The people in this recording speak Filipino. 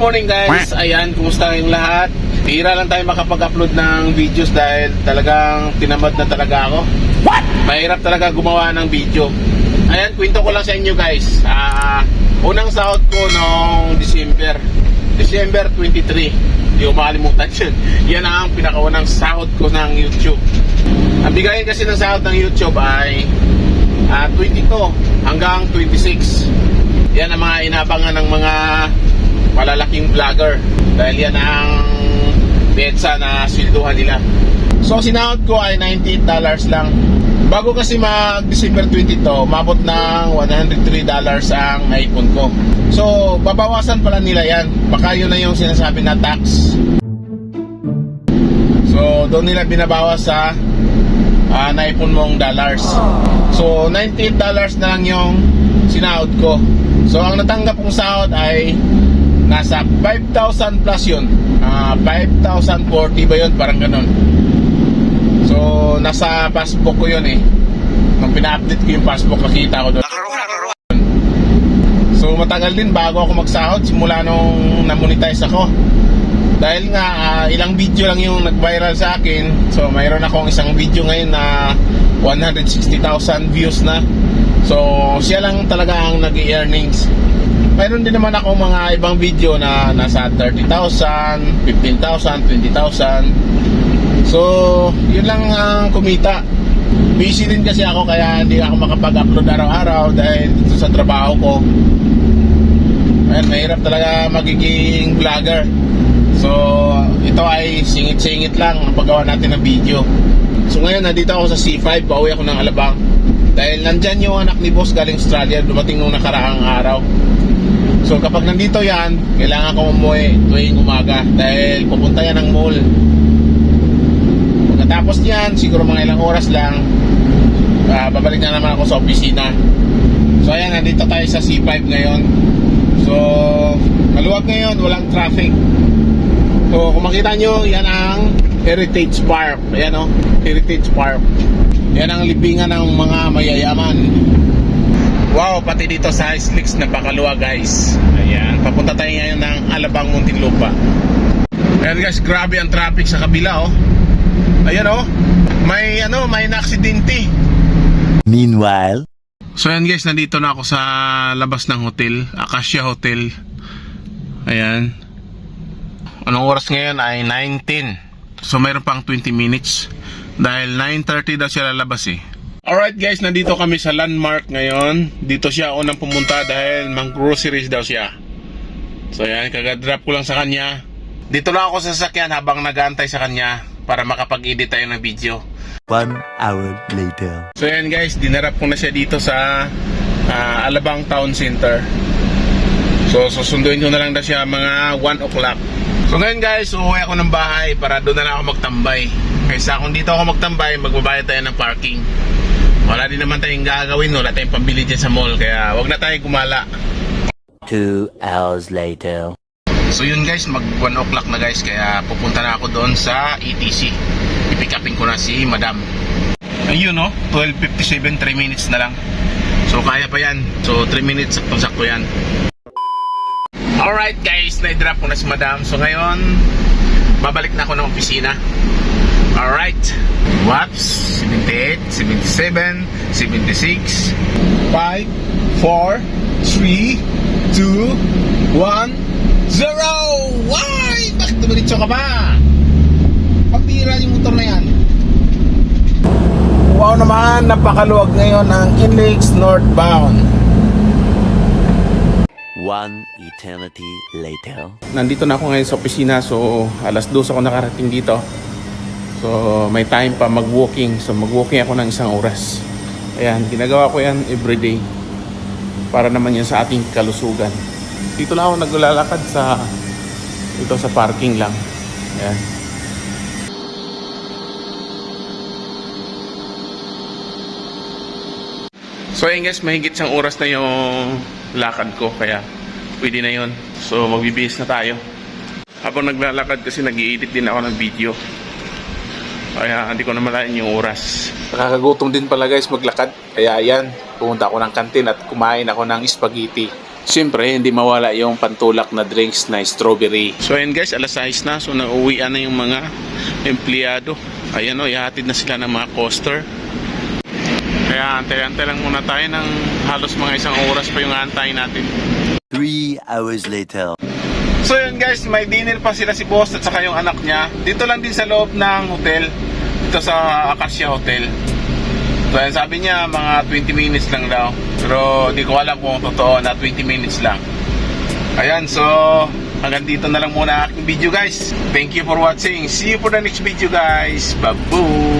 morning guys. Ayan, kumusta kayong lahat? Bihira lang tayo makapag-upload ng videos dahil talagang tinamad na talaga ako. What? Mahirap talaga gumawa ng video. Ayan, kwento ko lang sa inyo guys. Ah, unang sahod ko noong December. December 23. Hindi ko makalimutan yun. Yan ang pinakaunang sahod ko ng YouTube. Ang bigayin kasi ng sahod ng YouTube ay ah, 22 hanggang 26. Yan ang mga inabangan ng mga malalaking vlogger dahil yan ang petsa na swelduhan nila. So sinahod ko ay $98 lang. Bago kasi mag December 22, umabot ng $103 ang naipon ko. So babawasan pala nila yan. Baka yun na yung sinasabi na tax. So doon nila binabawas sa ah, naipon mong dollars. So, $98 na lang yung sinahod ko. So, ang natanggap kong sahod ay nasa 5,000 plus yun. Ah, 5,040 ba yun? Parang ganun. So, nasa passbook ko yun eh. Nung pina-update ko yung passbook, nakita ko doon. So, matagal din bago ako magsahod simula nung na-monetize ako. Dahil nga, ah, ilang video lang yung nag-viral sa akin. So, mayroon akong isang video ngayon na 160,000 views na. So, siya lang talaga ang nag-earnings. Mayroon din naman ako mga ibang video na nasa 30,000, 15,000, 20,000. So, yun lang ang kumita. Busy din kasi ako kaya hindi ako makapag-upload araw-araw dahil dito sa trabaho ko. Ayan, mahirap talaga magiging vlogger. So, ito ay singit-singit lang ang paggawa natin ng video. So ngayon, nandito ako sa C5, pauwi ako ng Alabang. Dahil nandyan yung anak ni boss galing Australia, dumating nung nakaraang araw. So kapag nandito yan, kailangan ko umuwi tuwing umaga dahil pupunta yan ng mall. Pagkatapos niyan, siguro mga ilang oras lang, ah, babalik na naman ako sa opisina. So ayan, nandito tayo sa C5 ngayon. So, maluwag ngayon, walang traffic. So, kung makita nyo, yan ang Heritage Park. Ayan o, Heritage Park. Yan ang libingan ng mga mayayaman. Pati dito sa Ice Licks napakaluwa guys. Ayan, papunta tayo ngayon ng Alabang Muntinlupa. Ayan guys, grabe ang traffic sa kabila oh. Ayan oh, may ano, may na-aksidente. Meanwhile, So ayan guys, nandito na ako sa labas ng hotel, Acacia Hotel. Ayan. Anong oras ngayon ay 9.10. So mayroon pang 20 minutes. Dahil 9.30 daw siya lalabas eh. Alright guys, nandito kami sa landmark ngayon. Dito siya unang pumunta dahil mang groceries daw siya. So ayan, kagadrop ko lang sa kanya. Dito lang ako sa sasakyan habang nag-aantay sa kanya para makapag-edit tayo ng video. one hour later. So yan guys, dinarap ko na siya dito sa ah, Alabang Town Center. So susunduin ko na lang na siya mga 1 o'clock. So ngayon guys, uuwi ako ng bahay para doon na lang ako magtambay. Kaysa kung dito ako magtambay, magbabayad tayo ng parking. Wala din naman tayong gagawin, wala tayong pambili dyan sa mall, kaya wag na tayo gumala. Two hours later. So yun guys, mag 1 o'clock na guys, kaya pupunta na ako doon sa ETC. I-pick upin ko na si Madam. Ayun no, 12.57, 3 minutes na lang. So kaya pa yan. So 3 minutes, saktong-sakto yan. Alright guys, na-drop ko na si Madam. So ngayon, babalik na ako ng opisina. Alright. Whoops. 78, 77, 76, 5, 4, 3, 2, 1, 0! Why? Bakit dumiritso ka ba? Pambira yung motor na yan. Wow naman, napakaluwag ngayon ng Inlakes northbound. One eternity later. Nandito na ako ngayon sa opisina so alas 2 ako nakarating dito. So may time pa mag-walking. So mag-walking ako ng isang oras. Ayan, ginagawa ko yan everyday. Para naman yan sa ating kalusugan. Dito lang ako naglalakad sa ito sa parking lang. Ayan. So ayun guys, mahigit siyang oras na yung lakad ko kaya pwede na yun. So magbibihis na tayo. Habang naglalakad kasi nag edit din ako ng video. Kaya hindi ko na malayan yung oras. Nakakagutom din pala guys maglakad. Kaya yan, pumunta ako ng kantin at kumain ako ng spaghetti. Siyempre, hindi mawala yung pantulak na drinks na strawberry. So ayun guys, alas 6 na. So nauwian na yung mga empleyado. Ayan o, ihatid na sila ng mga coaster. Kaya antay-antay lang muna tayo ng halos mga isang oras pa yung antay natin. Three hours later. So yun guys, may dinner pa sila si boss at saka yung anak niya. Dito lang din sa loob ng hotel. Dito sa Acacia Hotel. So yun, sabi niya mga 20 minutes lang daw. Pero di ko alam kung totoo na 20 minutes lang. Ayan, so hanggang dito na lang muna aking video guys. Thank you for watching. See you for the next video guys. Babu!